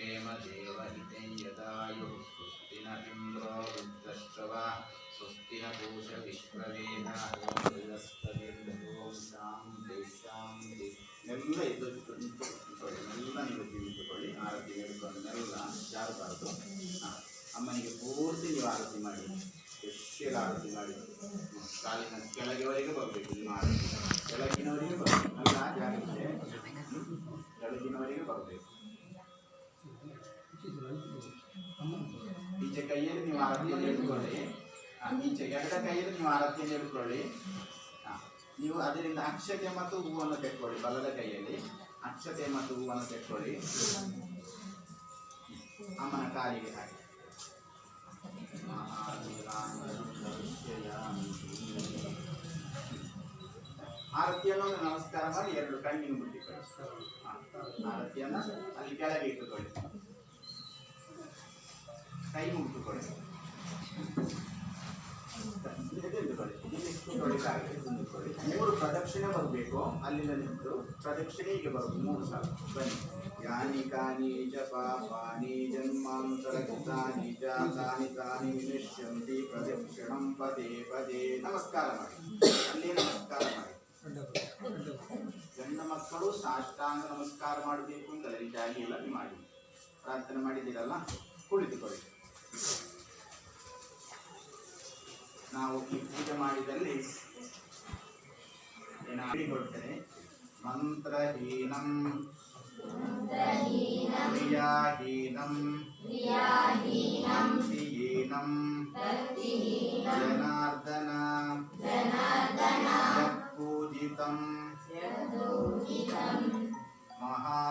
क्षेमदेवहिते यदायुः स्वस्ति न इन्द्रो रुद्रश्रवा स्वस्ति न पूष विश्ववेदाः ॐ बृहस्पतिर्भगो ಶಾಂತಿ ಶಾಂತಿ ಎಲ್ಲ ಇದು ನಿಂತುಕೊಳ್ಳಿ ಎಲ್ಲ ನೀವು ನಿಂತುಕೊಳ್ಳಿ ಆರತಿ ಹೇಳ್ಕೊಂಡೆಲ್ಲ ಜಾರಬಾರ್ದು ಹಾಂ ಅಮ್ಮನಿಗೆ ಪೂರ್ತಿ ನೀವು ಆರತಿ ಮಾಡಿ ಸ್ಪೆಷಲ್ ಆರತಿ ಮಾಡಿ ಹ್ಮ್. ಕಾಲಿನ ಕೆಳಗೆವರೆಗೆ ಬರಬೇಕು ನಿಮ್ಮ ಆರತಿ ಕೆಳಗಿನವರಿಗೆ ಬರಬೇಕು ಅಲ್ಲ ಜಾಗ್ರತೆ ಹ್ಮ್. ಕೆಳಗಿನವರಿಗೆ ಬರಬೇಕು ನೀವು ಆರತಿಯನ್ನು ಇಟ್ಕೊಳ್ಳಿ. ಆ, ಈಚೆ ಎಡ ಕೈಯಲ್ಲಿ ನೀವು ಆರತಿಯನ್ನು ಇಟ್ಕೊಳ್ಳಿ ನೀವು ಅದರಿಂದ ಅಕ್ಷತೆ ಮತ್ತು ಹೂವನ್ನು ತೆಕ್ಕೊಳ್ಳಿ ಬಲದ ಕೈಯಲ್ಲಿ. ಅಕ್ಷತೆ ಮತ್ತು ಹೂವನ್ನು ತೆಕ್ಕೊಳ್ಳಿ. ಅಮ್ಮನ ಕಾಲಿಗೆ ಹಾಕಿ. ಆರತಿಯನ್ನು ನಮಸ್ಕಾರ ಮಾಡಿ ಎರಡು ಕಣ್ಣಿನ ಮುಟ್ಟಿಕೊಳ್ಳಿ ಆರತಿಯನ್ನ ಅಲ್ಲಿ ಕೆಳಗೆ ಇಟ್ಟುಕೊಳ್ಳಿ. ಕೈ ನಿಂತುಕೊಳ್ಳಿ. ಮೂರು ಪ್ರದಕ್ಷಿಣೆ ಬರಬೇಕು. ಅಲ್ಲಿಂದ ನಿಂತು ಪ್ರದಕ್ಷಿಣೆ ಹೀಗೆ ಬರುತ್ತೆ. ಮೂರು ಸಾಲ. ಬನ್ನಿ. ಯಾನಿ ಕಾನಿ ಜ ಪಾಪಾನಿ ಜನ್ಮಾಂತರ ಕೃತಾನಿ ಚ ತಾನಿ ವಿನಶ್ಯಂತಿ ಪ್ರದಕ್ಷಿಣಂ ಪದೇ ಪದೇ. ನಮಸ್ಕಾರ ಮಾಡಿ. ಅಲ್ಲಿ ನಮಸ್ಕಾರ ಮಾಡಿ. ಗಂಡ ಮಕ್ಕಳು ಸಾಷ್ಟಾಂಗ ನಮಸ್ಕಾರ ಮಾಡಬೇಕು ಅಂತ ಜಾಗಿ ಎಲ್ಲ ಮಾಡಿ. ಪ್ರಾರ್ಥನೆ ಮಾಡಿದ್ದೀರಲ್ಲ? ಕುಳಿತುಕೊಳ್ಳಿ. मन्त्रहीनं जनार्दन। यत्पूजितं महा